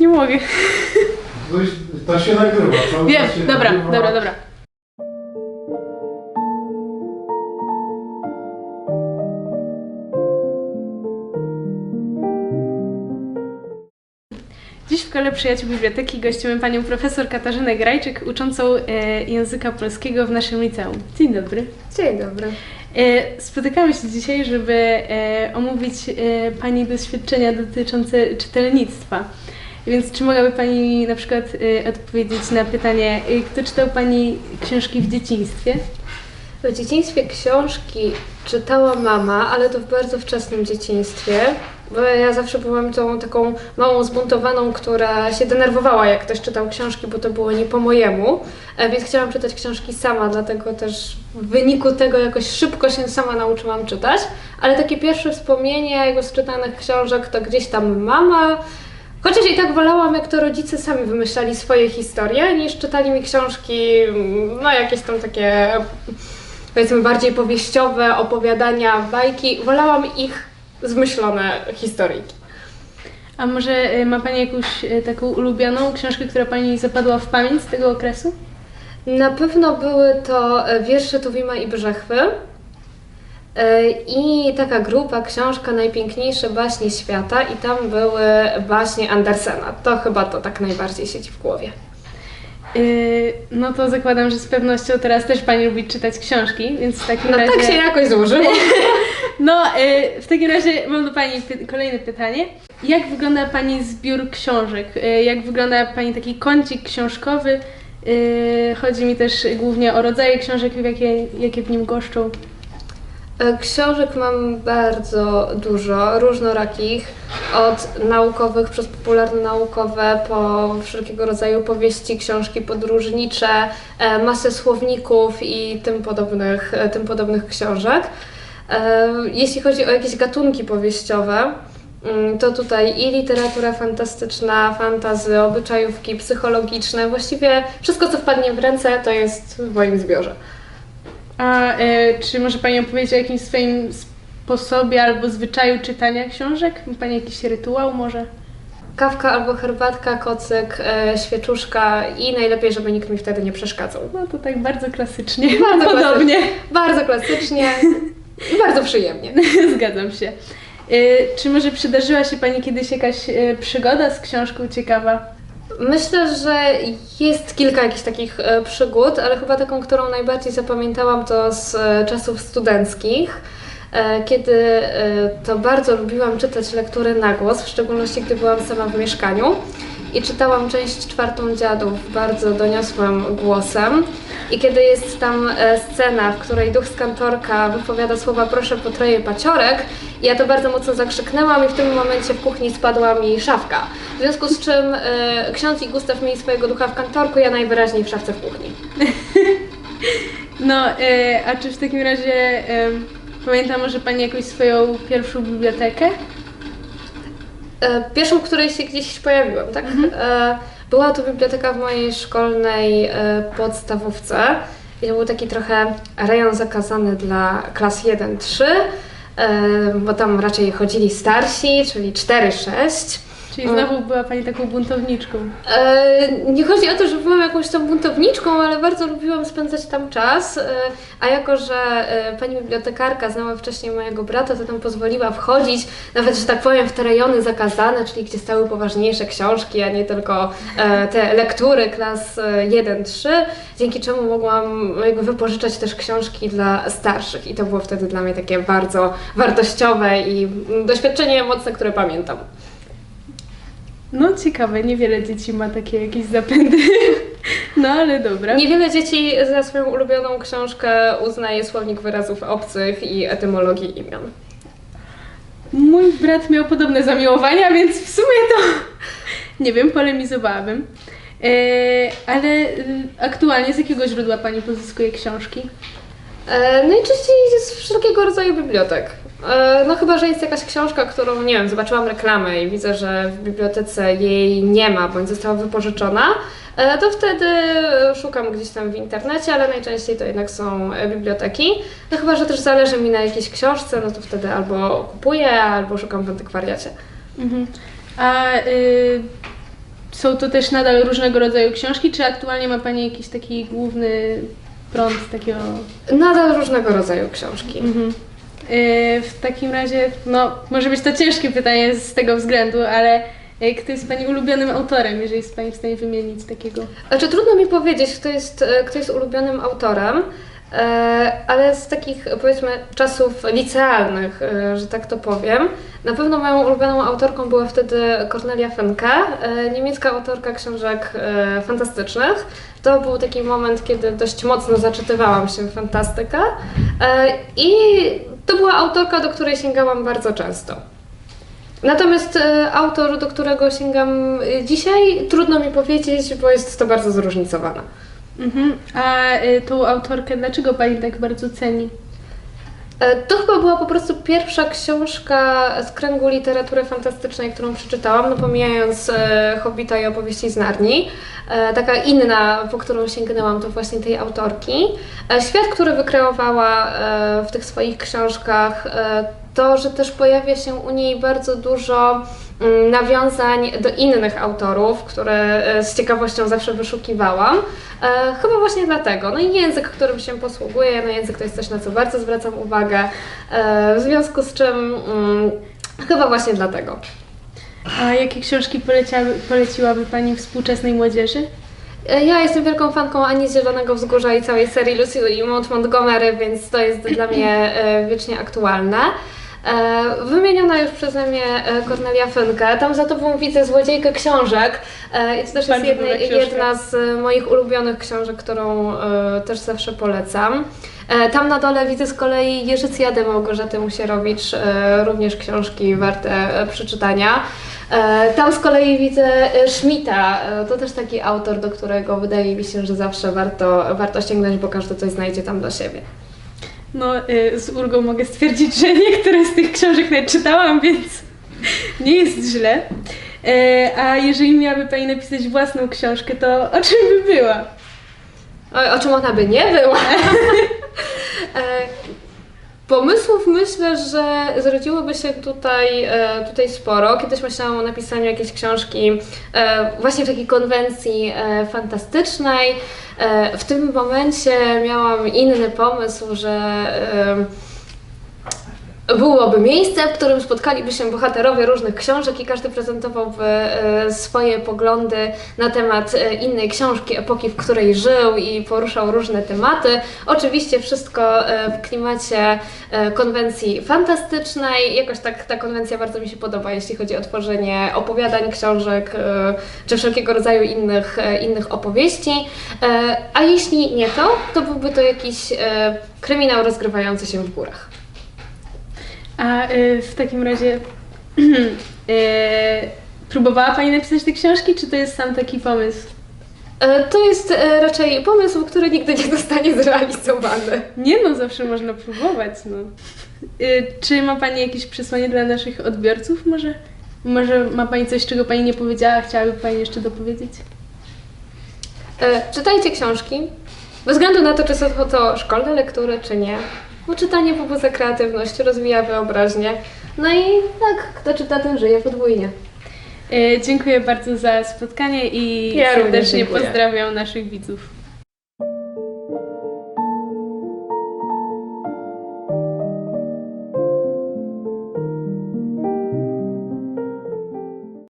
Nie mogę. To, się nagrywa. Cały Wiem, się dobra, nagrywa. dobra, dobra. Dziś w kole przyjaciół biblioteki gościmy panią profesor Katarzynę Grajczyk, uczącą e, języka polskiego w naszym liceum. Dzień dobry. Dzień dobry. E, Spotykamy się dzisiaj, żeby e, omówić Pani doświadczenia dotyczące czytelnictwa. Więc czy mogłaby Pani na przykład e, odpowiedzieć na pytanie, e, kto czytał Pani książki w dzieciństwie? W dzieciństwie książki czytała mama, ale to w bardzo wczesnym dzieciństwie, bo ja zawsze byłam tą taką małą zbuntowaną, która się denerwowała, jak ktoś czytał książki, bo to było nie po mojemu, e, więc chciałam czytać książki sama, dlatego też w wyniku tego jakoś szybko się sama nauczyłam czytać, ale takie pierwsze wspomnienie jego z czytanych książek to gdzieś tam mama, Chociaż i tak wolałam, jak to rodzice sami wymyślali swoje historie, niż czytali mi książki, no jakieś tam takie, powiedzmy, bardziej powieściowe, opowiadania, bajki. Wolałam ich zmyślone historyjki. A może e, ma Pani jakąś e, taką ulubioną książkę, która Pani zapadła w pamięć z tego okresu? Na pewno były to e, wiersze Tuwima i Brzechwy. E, I taka grupa, książka Najpiękniejsze baśnie świata i tam były baśnie Andersena. To chyba to tak najbardziej siedzi w głowie. E, No to zakładam, że z pewnością teraz też Pani lubi czytać książki, więc w takim No razie... tak się jakoś złożyło. No, y, w takim razie mam do Pani py- kolejne pytanie. Jak wygląda Pani zbiór książek? Y, Jak wygląda Pani taki kącik książkowy? Y, Chodzi mi też głównie o rodzaje książek, jakie, jakie w nim goszczą. E, Książek mam bardzo dużo, różnorakich, od naukowych przez popularno-naukowe po wszelkiego rodzaju powieści, książki podróżnicze, e, masę słowników i tym podobnych, e, tym podobnych książek. Jeśli chodzi o jakieś gatunki powieściowe, mm, to tutaj i literatura fantastyczna, fantazy, obyczajówki, psychologiczne, właściwie wszystko, co wpadnie w ręce, to jest w moim zbiorze. A y, czy może Pani opowiedzieć o jakimś swoim sposobie albo zwyczaju czytania książek? Ma Pani jakiś rytuał może? Kawka albo herbatka, kocyk, e, świeczuszka i najlepiej, żeby nikt mi wtedy nie przeszkadzał. No to tak bardzo klasycznie. Bardzo podobnie. Bardzo klasycznie i bardzo przyjemnie. Zgadzam się. Y, Czy może przydarzyła się Pani kiedyś jakaś przygoda z książką ciekawa? Myślę, że jest kilka jakichś takich e, przygód, ale chyba taką, którą najbardziej zapamiętałam to z e, czasów studenckich, e, kiedy to bardzo lubiłam czytać lektury na głos, w szczególności gdy byłam sama w mieszkaniu i czytałam część czwartą dziadów bardzo doniosłym głosem. I kiedy jest tam scena, w której duch z kantorka wypowiada słowa proszę po troje paciorek, ja to bardzo mocno zakrzyknęłam i w tym momencie w kuchni spadła mi szafka. W związku z czym e, ksiądz i Gustaw mieli swojego ducha w kantorku, ja najwyraźniej w szafce w kuchni. No, e, a czy w takim razie e, pamięta może Pani jakąś swoją pierwszą bibliotekę? E, Pierwszą, w której się gdzieś pojawiłam, tak? E, Była to biblioteka w mojej szkolnej podstawówce i to był taki trochę rejon zakazany dla klas 1-3, e, bo tam raczej chodzili starsi, czyli 4-6. Czyli znowu była Pani taką buntowniczką. E, Nie chodzi o to, że byłam jakąś tam buntowniczką, ale bardzo lubiłam spędzać tam czas. e, A jako, że e, pani bibliotekarka znała wcześniej mojego brata, to tam pozwoliła wchodzić, nawet, że tak powiem, w te rejony zakazane, czyli gdzie stały poważniejsze książki, a nie tylko e, te lektury klas e, 1-3, dzięki czemu mogłam jakby wypożyczać też książki dla starszych. I to było wtedy dla mnie takie bardzo wartościowe i doświadczenie mocne, które pamiętam. No ciekawe, niewiele dzieci ma takie jakieś zapędy. No ale dobra. Niewiele dzieci za swoją ulubioną książkę uznaje słownik wyrazów obcych i etymologii imion. Mój brat miał podobne zamiłowania, więc w sumie to nie wiem, polemizowałabym. E, ale aktualnie z jakiego źródła Pani pozyskuje książki? E, najczęściej z wszelkiego rodzaju bibliotek. E, no chyba, że jest jakaś książka, którą, nie wiem, zobaczyłam reklamę i widzę, że w bibliotece jej nie ma, bądź została wypożyczona, e, to wtedy szukam gdzieś tam w internecie, ale najczęściej to jednak są biblioteki. No chyba, że też zależy mi na jakiejś książce, no to wtedy albo kupuję, albo szukam w antykwariacie. Mhm. A y, są to też nadal różnego rodzaju książki, czy aktualnie ma Pani jakiś taki główny prąd takiego... Nadal różnego rodzaju książki. Mhm. Yy, w takim razie, no może być to ciężkie pytanie z tego względu, ale yy, kto jest Pani ulubionym autorem, jeżeli jest Pani w stanie wymienić takiego? Znaczy trudno mi powiedzieć, kto jest, e, kto jest ulubionym autorem, e, ale z takich powiedzmy czasów licealnych, e, że tak to powiem, na pewno moją ulubioną autorką była wtedy Cornelia Funke, e, niemiecka autorka książek fantastycznych. To był taki moment, kiedy dość mocno zaczytywałam się w fantastykę i to była autorka, do której sięgałam bardzo często. Natomiast e, autor, do którego sięgam e, dzisiaj, trudno mi powiedzieć, bo jest to bardzo zróżnicowane. Mhm. A yy, tą autorkę dlaczego Pani tak bardzo ceni? E, To chyba była po prostu pierwsza książka z kręgu literatury fantastycznej, którą przeczytałam, no pomijając e, Hobbita i opowieści z Narni. E, taka inna, po którą sięgnęłam, to właśnie tej autorki. Świat, który wykreowała w tych swoich książkach, to, że też pojawia się u niej bardzo dużo nawiązań do innych autorów, które e, z ciekawością zawsze wyszukiwałam. E, chyba właśnie dlatego. No i język, którym się posługuję, no język to jest coś, na co bardzo zwracam uwagę, e, w związku z czym mm, chyba właśnie dlatego. A jakie książki poleciały, poleciłaby Pani współczesnej młodzieży? Ja jestem wielką fanką Ani z Zielonego Wzgórza i całej serii Lucy i Montgomery, więc to jest dla mnie wiecznie aktualne. E, Wymieniona już przeze mnie e, Cornelia Funke. Tam za tobą widzę Złodziejkę Książek. E, I to też jest jedna, z moich ulubionych książek, którą też zawsze polecam. Tam na dole widzę z kolei Jerzycjadę Małgorzaty Musierowicz, również książki warte przeczytania. Tam z kolei widzę Schmidta, to też taki autor, do którego wydaje mi się, że zawsze warto, warto sięgnąć, bo każdy coś znajdzie tam dla siebie. No, y, z ulgą mogę stwierdzić, że niektóre z tych książek nawet czytałam, więc nie jest źle. Y, A jeżeli miałaby Pani napisać własną książkę, to o czym by była? O, o czym ona by nie była? Pomysłów myślę, że zrodziłoby się tutaj, e, tutaj sporo. Kiedyś myślałam o napisaniu jakiejś książki e, właśnie w takiej konwencji e, fantastycznej. W tym momencie miałam inny pomysł, że byłoby miejsce, w którym spotkaliby się bohaterowie różnych książek i każdy prezentowałby e, swoje poglądy na temat e, innej książki, epoki, w której żył i poruszał różne tematy. Oczywiście wszystko e, w klimacie konwencji fantastycznej. Jakoś tak ta konwencja bardzo mi się podoba, jeśli chodzi o tworzenie opowiadań, książek czy wszelkiego rodzaju innych, innych opowieści. A jeśli nie to, to byłby to jakiś kryminał rozgrywający się w górach. A y, w takim razie y, próbowała Pani napisać te książki, czy to jest sam taki pomysł? E, To jest e, raczej pomysł, który nigdy nie zostanie zrealizowany. Nie no, zawsze można próbować, no. Y, Czy ma Pani jakieś przesłanie dla naszych odbiorców może? Może ma Pani coś, czego Pani nie powiedziała, chciałaby Pani jeszcze dopowiedzieć? E, Czytajcie książki, bez względu na to, czy są to szkolne lektury, czy nie. Bo czytanie pobudza kreatywność, rozwija wyobraźnię. No i tak, kto czyta, ten żyje podwójnie. Y, Dziękuję bardzo za spotkanie i Ja serdecznie pozdrawiam naszych widzów.